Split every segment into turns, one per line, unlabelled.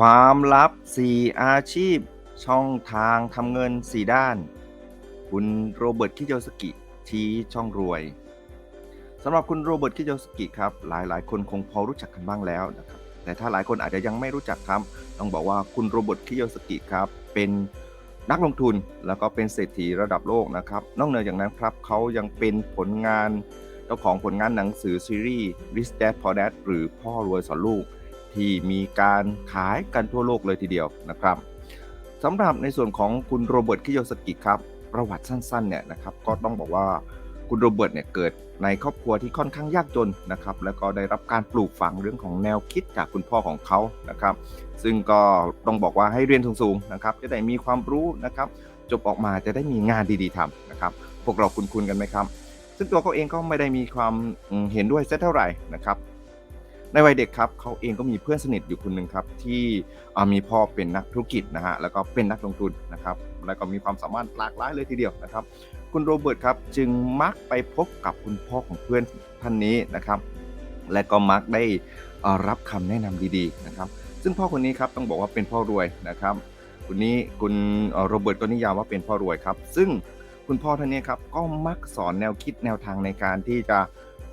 ความลับ 4 อาชีพ ช่องทางทำเงิน 4 ด้าน คุณโรเบิร์ตคิโยสกิชี้ช่องรวยสำหรับคุณโรเบิร์ตคิโยสกิครับ หลายๆ คนคงพอรู้จักกันบ้างแล้วนะครับ แต่ถ้าหลายคนอาจจะยังไม่รู้จักครับ ต้องบอกว่าคุณโรเบิร์ตคิโยสกิครับ เป็นนักลงทุนแล้วก็เป็นเศรษฐีระดับโลกนะครับ นอกเหนือจากนั้นครับเขายังเป็นผลงานเจ้าของผลงานหนังสือซีรีส์ Rich Dad Poor Dad หรือพ่อรวยสอนลูก ที่มีการขายกันทั่วโลกเลยทีเดียวนะครับสำหรับในส่วนของคุณโรเบิร์ตคิโยสกิครับประวัติสั้นๆเนี่ยนะครับก็ต้องบอกว่าคุณโรเบิร์ตเนี่ยเกิดในครอบครัวที่ค่อนข้างยากจนนะครับแล้วก็ได้รับการปลูกฝังเรื่องของแนวคิดจากคุณพ่อของเขานะครับซึ่งก็ต้องบอกว่าให้เรียนสูงๆนะครับจะได้มีความรู้นะครับจบออกมาจะได้มีงานดีๆทำนะครับพวกเราคุ้นๆกันไหมครับ ซึ่งตัวเขาเองก็ไม่ได้มีความเห็นด้วยสักเท่าไหร่นะครับ ในวัยเด็กครับเขาเองก็มีเพื่อนสนิทอยู่คนหนึ่งครับที่มีพ่อเป็นนักธุรกิจนะฮะแล้วก็เป็นนักลงทุนนะครับแล้วก็มีความสามารถหลากหลายเลยทีเดียวนะครับ คุณโรเบิร์ตครับจึงมักไปพบกับคุณพ่อของเพื่อนท่านนี้นะครับ และก็มักได้รับคำแนะนำดีๆนะครับ ซึ่งพ่อคนนี้ครับต้องบอกว่าเป็นพ่อรวยนะครับคนนี้คุณโรเบิร์ตก็นิยามว่าเป็นพ่อรวยครับ ซึ่งคุณพ่อท่านนี้ครับก็มักสอนแนวคิดแนวทางในการที่จะ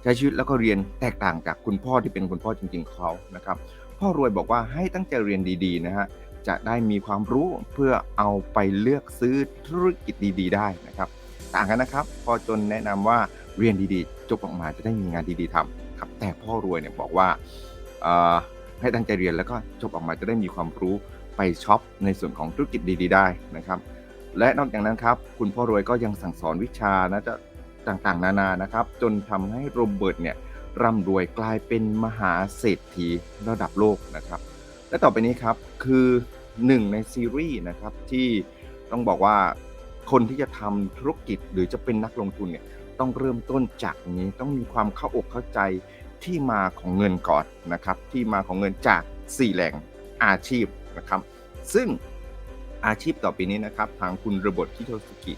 ใช้ชีวิตแล้วก็เรียนแตกต่างจากคุณพ่อที่เป็นคุณพ่อจริงๆเขานะครับ พ่อรวยบอกว่าให้ตั้งใจเรียนดีๆนะฮะจะได้มีความรู้เพื่อเอาไปเลือกซื้อธุรกิจดี ๆ ได้นะครับ ต่างกันนะครับพอจนแนะนำว่าเรียนดีๆจบออกมาจะได้มีงานดีๆทำครับ แต่พ่อรวยเนี่ยบอกว่าให้ตั้งใจเรียนแล้วก็จบออกมาจะได้มีความรู้ไปช็อปในส่วนของธุรกิจดี ๆ ได้นะครับ และนอกจากนั้นครับ คุณพ่อรวยก็ยังสั่งสอนวิชานะจะ ต่างๆ นานานะครับ จนทำให้โรเบิร์ตเนี่ยร่ำรวยกลายเป็นมหาเศรษฐีระดับโลกนะครับ และต่อไปนี้ครับคือหนึ่งในซีรีส์นะครับที่ต้องบอกว่าคนที่จะทำธุรกิจหรือจะเป็นนักลงทุนเนี่ยต้องเริ่มต้นจากนี้ต้องมีความเข้าอกเข้าใจที่มาของเงินก่อนนะครับ ที่มาของเงินจาก 4 แหล่งอาชีพนะครับ ซึ่งอาชีพต่อไปนี้นะครับ ทางคุณระบบคิโตสุกิ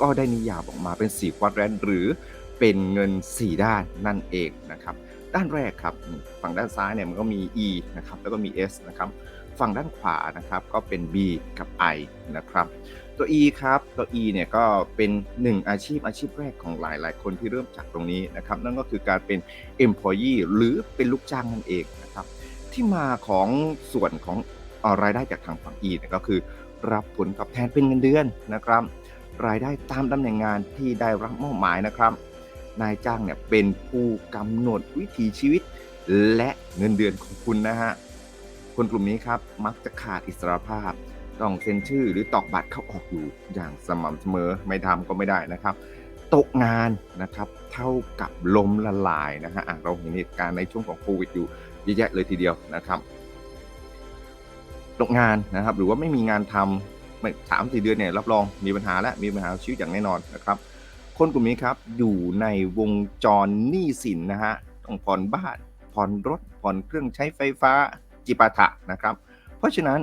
ก็ได้นิยามออกมาเป็น 4 ควอดแรนหรือเป็นเงิน 4 ด้านนั่นเองนะครับ ด้านแรกครับ ฝั่งด้านซ้ายเนี่ยมันก็มี E นะครับ แล้วก็มี S นะครับ ฝั่งด้านขวานะครับก็เป็น B กับ I นะครับ ตัว E ครับตัว E เนี่ยก็เป็น 1 อาชีพอาชีพแรกของหลาย ๆ คนที่เริ่มจากตรงนี้นะครับ นั่นก็คือการเป็น employee หรือเป็นลูกจ้างนั่นเองนะครับ ที่มาของส่วนของอ่อรายได้จากทางฝั่ง E เนี่ยก็คือรับผลตอบแทนเป็นเงินเดือนนะครับ รายได้ตามตำแหน่งงานที่ได้รับมอบหมายนะครับ นายจ้างเนี่ยเป็นผู้กำหนดวิถีชีวิต และเงินเดือนของคุณนะฮะคนกลุ่มนี้ครับมักจะขาดอิสรภาพ ต้องเซ็นชื่อหรือตอกบัตรเข้าออกอยู่อย่างสม่ำเสมอไม่ทำก็ไม่ได้นะครับ ตกงานนะครับเท่ากับล้มละลายนะฮะเราเห็นเหตุการณ์ในช่วงของโควิดอยู่เยอะแยะเลยทีเดียวนะครับ ตกงานนะครับหรือว่าไม่มีงานทำ ไม่สามสี่เดือนเนี่ยรับรองมีปัญหาและมีปัญหาชีวิตอย่างแน่นอนนะครับ คนกลุ่มนี้ครับอยู่ในวงจรหนี้สินนะฮะต้องผ่อนบ้านผ่อนรถผ่อนเครื่องใช้ไฟฟ้าจิปาถะนะครับ เพราะฉะนั้น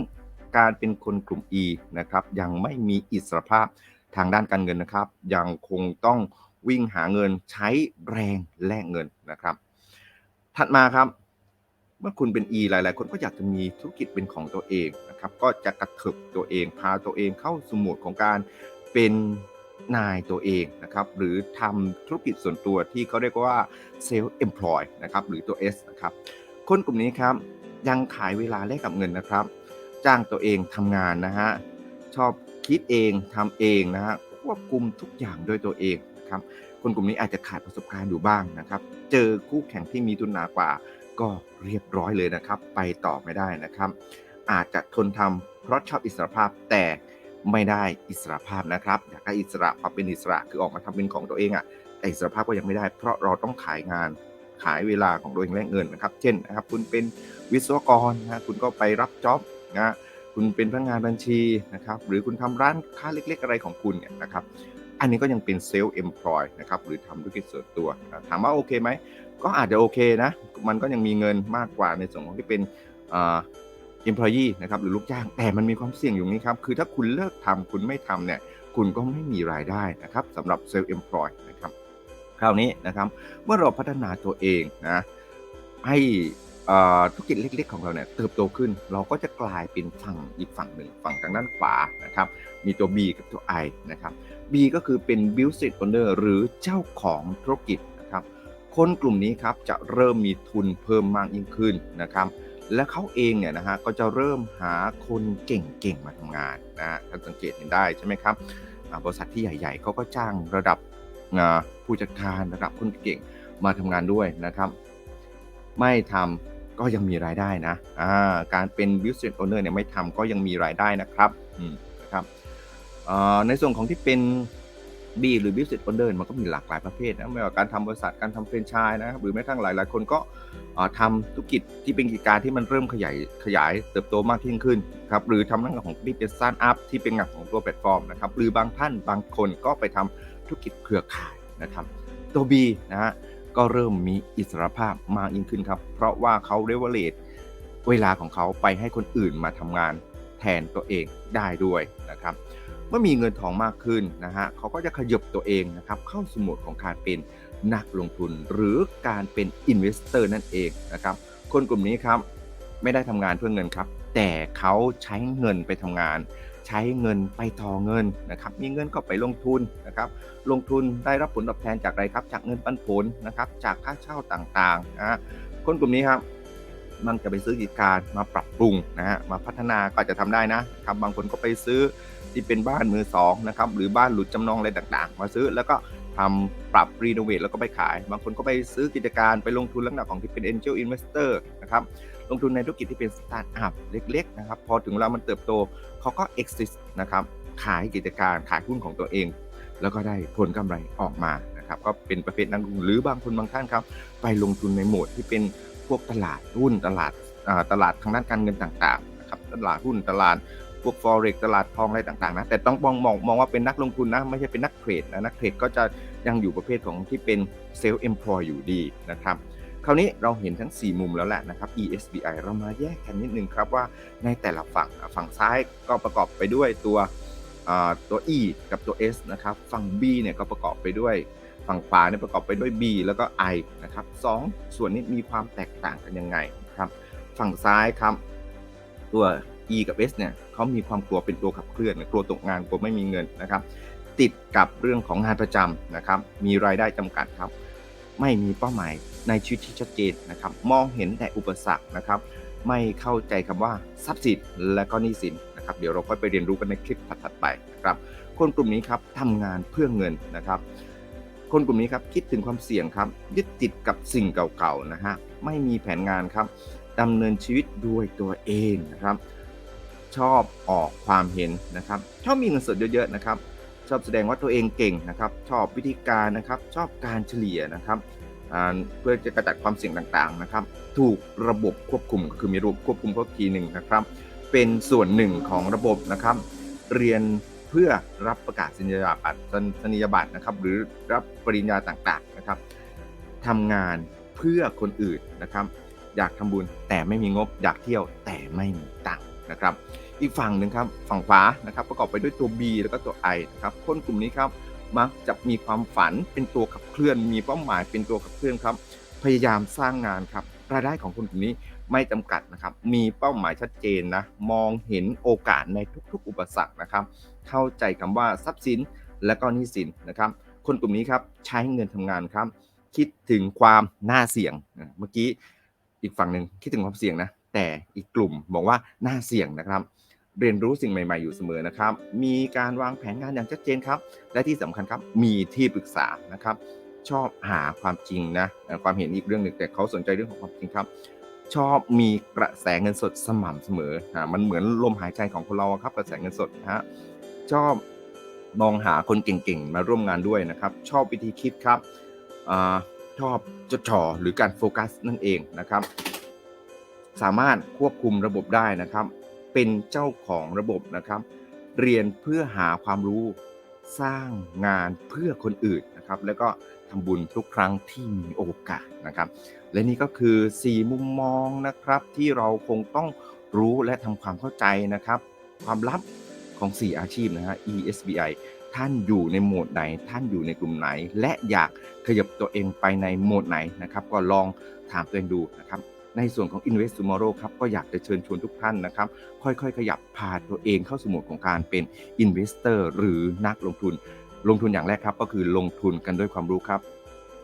การเป็นคนกลุ่ม E นะครับยังไม่มีอิสรภาพทางด้านการเงินนะครับ ยังคงต้องวิ่งหาเงินใช้แรงแลกเงินนะครับ ถัดมาครับ เมื่อคุณเป็น E หลาย ๆ คนก็อยากจะมีธุรกิจเป็นของตัวเอง นะครับก็จะกระเถิบตัวเองพาตัวเองเข้าสู่โหมดของการเป็นนายตัวเองนะครับหรือทำธุรกิจส่วนตัวที่เขาเรียกว่า self employ นะครับหรือตัว S นะครับคนกลุ่มนี้ครับยังขายเวลาแลกกับเงินนะครับ จ้างตัวเองทำงานนะฮะชอบคิดเองทำเองนะฮะควบคุมทุกอย่างด้วยตัวเองนะครับคนกลุ่มนี้อาจจะขาดประสบการณ์อยู่บ้างนะครับ เจอคู่แข่งที่มีทุนหนากว่าก็เรียบร้อยเลยนะครับ ไปต่อไม่ได้นะครับ อาจจะทนทำเพราะชอบอิสรภาพแต่ไม่ได้อิสรภาพนะครับอยากได้อิสระพอเป็นอิสระคือออกมาทำเป็นของตัวเองอะ่ะแต่อิสรภาพก็ยังไม่ได้ เพราะเราต้องขายงานขายเวลาของตัวเองแลกเงินนะครับ เช่นนะครับคุณเป็นวิศวกรนะคุณก็ไปรับจ็อบนะคุณเป็นพนักงานบัญชีนะครับหรือคุณทำร้านค้าเล็ก ๆ อะไรของคุณเนี่ยนะครับอันนี้ก็ยังเป็นเซลล์เอ็มพลอยนะครับหรือทำธุรกิจส่วนตัวนะถามว่าโอเคไหมก็อาจจะโอเคนะ มันก็ยังมีเงินมากกว่าในส่วนของที่เป็นอ่า employee นะครับหรือลูกจ้าง แต่มันมีความเสี่ยงอยู่นี้ครับ คือถ้าคุณเลิกทำคุณไม่ทำเนี่ยคุณก็ไม่มีรายได้นะครับสำหรับ self employed นะครับคราวนี้นะครับเมื่อเราพัฒนาตัวเองนะให้อ่อธุรกิจเล็ก ๆ ของเราเนี่ยเติบโตขึ้น เราก็จะกลายเป็นฝั่งอีกฝั่งหนึ่งฝั่งทางด้านขวานะครับมีตัว B กับตัว I นะครับ B ก็คือเป็น business owner หรือเจ้าของธุรกิจนะครับคนกลุ่มนี้ครับจะเริ่มมีทุนเพิ่มมากยิ่งขึ้นนะครับ และเขาเองเนี่ยนะฮะก็จะเริ่มหาคนเก่งๆมาทำงานนะฮะท่านสังเกตเห็นได้ใช่ไหมครับบริษัทที่ใหญ่ๆเขาก็จ้างระดับผู้จัดการระดับคนเก่งมาทำงานด้วยนะครับ ไม่ทำก็ยังมีรายได้นะการเป็น business owner เนี่ยไม่ทำก็ยังมีรายได้นะครับนะครับในส่วนของที่เป็น B หรือ business owner มันก็มีหลากหลายประเภทนะไม่ว่าการทำบริษัทการทำแฟรนไชส์นะครับหรือแม้กระทั่งหลาย ๆ คนก็ทำธุรกิจที่เป็นกิจการที่มันเริ่มขยายขยายเติบโตมากยิ่งขึ้นครับหรือทำเรื่องของที่เป็นสตาร์ทอัพที่เป็นงานของตัวแพลตฟอร์มนะครับหรือบางท่านบางคนก็ไปทำธุรกิจเครือข่ายนะครับตัว B นะฮะก็เริ่มมีอิสรภาพมากยิ่งขึ้นครับ เพราะว่าเขาเรเวลเลตเวลาของเขาไปให้คนอื่นมาทำงานแทนตัวเองได้ด้วยนะครับ เมื่อมีเงินทองมากขึ้นนะฮะเขาก็จะขยบตัวเองนะครับเข้าสมุดของการเป็นนักลงทุน หรือการเป็นอินเวสเตอร์นั่นเองนะครับคนกลุ่มนี้ครับไม่ได้ทำงานเพื่อเงินครับ แต่เขาใช้เงินไปทำงาน ใช้เงินไปต่อเงินนะครับ มีเงินก็ไปลงทุนนะครับ ลงทุนได้รับผลตอบแทนจากอะไรครับ จากเงินปันผลนะครับ จากค่าเช่าต่างๆนะฮะคนกลุ่มนี้ครับมันจะไปซื้อกิจการมาปรับปรุงนะฮะมาพัฒนาก็จจะทำได้นะ ครับบางคนก็ไปซื้อ ที่เป็นบ้านมือสองนะครับหรือบ้านหลุดจำนองอะไรต่างๆ มาซื้อแล้วก็ทำปรับรีโนเวทแล้วก็ไปขาย บางคนก็ไปซื้อกิจการไปลงทุนลักษณะของที่เป็น Angel Investor นะครับลงทุนในธุรกิจที่เป็นสตาร์ทอัพเล็กๆนะครับพอถึงเวลามันเติบโตเขาก็ exit นะครับขายกิจการขายหุ้นของตัวเอง แล้วก็ได้ผลกำไรออกมานะครับก็เป็นประเภทนักลงทุนหรือบางคนบางท่านครับ ไปลงทุนในโหมดที่เป็นพวกตลาดหุ้นตลาดตลาดทางด้านการเงินต่างๆนะครับตลาดหุ้นตลาด พวก forex ตลาดทองอะไรต่างๆนะแต่ต้องมองมองมองว่าเป็นนักลงทุนนะไม่ใช่เป็นนักเทรดนะนักเทรดก็จะยังอยู่ประเภทของที่เป็น self employ อยู่ดีนะครับคราวนี้เราเห็นทั้ง 4 มุมแล้วแหละนะครับ ESBI เรามาแยกกันนิดนึงครับว่าในแต่ละฝั่งฝั่งซ้ายก็ประกอบไปด้วยตัวตัว E กับตัว S นะครับฝั่ง B เนี่ยก็ประกอบไปด้วยฝั่งขวาเนี่ยประกอบไปด้วย B แล้วก็ I นะครับสองส่วนนี้มีความแตกต่างกันยังไงครับ ฝั่งซ้ายครับ ตัว E กับ S เนี่ย เขามีความกลัวเป็นตัวขับเคลื่อนกลัวตกงานกลัวไม่มีเงินนะครับ ติดกับเรื่องของงานประจำนะครับ มีรายได้จำกัดครับ ไม่มีเป้าหมายในชีวิตที่ชัดเจนนะครับ มองเห็นแต่อุปสรรคนะครับ ไม่เข้าใจคำว่าทรัพย์สินและก็หนี้สินนะครับ เดี๋ยวเราค่อยไปเรียนรู้กันในคลิปถัดๆไปนะครับ คนกลุ่มนี้ครับทำงานเพื่อเงินนะครับคนกลุ่มนี้ครับคิดถึงความเสี่ยงครับยึดติดกับสิ่งเก่าๆนะฮะไม่มีแผนงานครับดำเนินชีวิตด้วยตัวเองนะครับ ชอบออกความเห็นนะครับชอบมีเงินสดเยอะๆนะครับ ชอบแสดงว่าตัวเองเก่งนะครับ ชอบวิธีการนะครับ ชอบการเฉลี่ยนะครับเพื่อจะกระจัดความเสี่ยงต่างๆนะครับ ถูกระบบควบคุมก็คือมีระบบควบคุมก็ทีหนึ่งนะครับ เป็นส่วนหนึ่งของระบบนะครับ เรียนเพื่อรับประกาศนียบัตรสนียบัตรนะครับ หรือรับปริญญาต่างๆนะครับทำงานเพื่อคนอื่นนะครับ อยากทำบุญแต่ไม่มีงบอยากเที่ยวแต่ไม่มีตังค์ นะครับ อีกฝั่งหนึ่งครับฝั่งขวานะครับประกอบไปด้วยตัว B แล้วก็ตัว I นะครับคนกลุ่มนี้ครับมักจะมีความฝันเป็นตัวขับเคลื่อน มีเป้าหมายเป็นตัวขับเคลื่อนครับ พยายามสร้างงานครับรายได้ของคนกลุ่มนี้ไม่จำกัดนะครับ มีเป้าหมายชัดเจนนะ มองเห็นโอกาสในทุกๆ อุปสรรคนะครับ เข้าใจคำว่าทรัพย์สินและก็หนี้สินนะครับ คนกลุ่มนี้ครับใช้เงินทำงานครับ คิดถึงความน่าเสี่ยง เมื่อกี้อีกฝั่งหนึ่งคิดถึงความเสี่ยงนะ แต่อีกกลุ่มบอกว่าน่าเสี่ยงนะครับ เรียนรู้สิ่งใหม่ ๆ อยู่เสมอนะครับ มีการวางแผนงานอย่างชัดเจนครับ และที่สำคัญครับมีที่ปรึกษานะครับ ชอบหาความจริงนะความเห็นอีกเรื่องหนึ่งแต่เขาสนใจเรื่องของความจริงครับ ชอบมีกระแสเงินสดสม่ำเสมออ่ามันเหมือนลมหายใจของคนเราครับกระแสเงินสดฮะชอบมองหาคนเก่งๆ มาร่วมงานด้วยนะครับ ชอบวิธีคิดครับอาชอบจดจ่อหรือการโฟกัสนั่นเองนะครับ สามารถควบคุมระบบได้นะครับ เป็นเจ้าของระบบนะครับ เรียนเพื่อหาความรู้สร้างงานเพื่อคนอื่นนะครับ แล้วก็ทำบุญทุกครั้งที่มีโอกาสนะครับ และนี่ก็คือ 4 มุมมองนะครับ ที่เราคงต้องรู้และทำความเข้าใจนะครับ ความลับของ 4 อาชีพนะฮะ ESBI ท่านอยู่ในโหมดไหน ท่านอยู่ในกลุ่มไหน และอยากขยับตัวเองไปในโหมดไหนนะครับ ก็ลองถามตัวเองดูนะครับ ในส่วนของ Invest Tomorrow ครับก็อยากจะเชิญชวนทุกท่านนะครับ ค่อยๆ ขยับพาตัวเองเข้าสู่โหมดของการเป็น Investor หรือนักลงทุน ลงทุนอย่างแรกครับก็คือลงทุนกันด้วยความรู้ครับ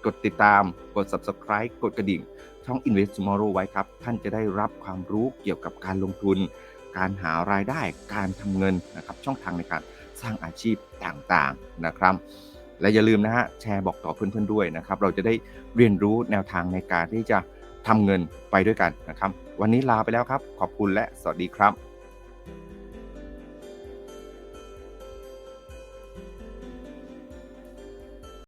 กดติดตามกด Subscribe กดกระดิ่ง ช่อง Invest Tomorrow ไว้ครับ ท่านจะได้รับความรู้เกี่ยวกับการลงทุน การหารายได้การทำเงินนะครับช่องทางในการสร้างอาชีพต่างๆนะครับและอย่าลืมนะฮะแชร์บอกต่อเพื่อนๆด้วยนะครับ เราจะได้เรียนรู้แนวทางในการที่จะ ทำเงินไปด้วยกันนะครับ วันนี้ลาไปแล้วครับ ขอบคุณและสวัสดีครับ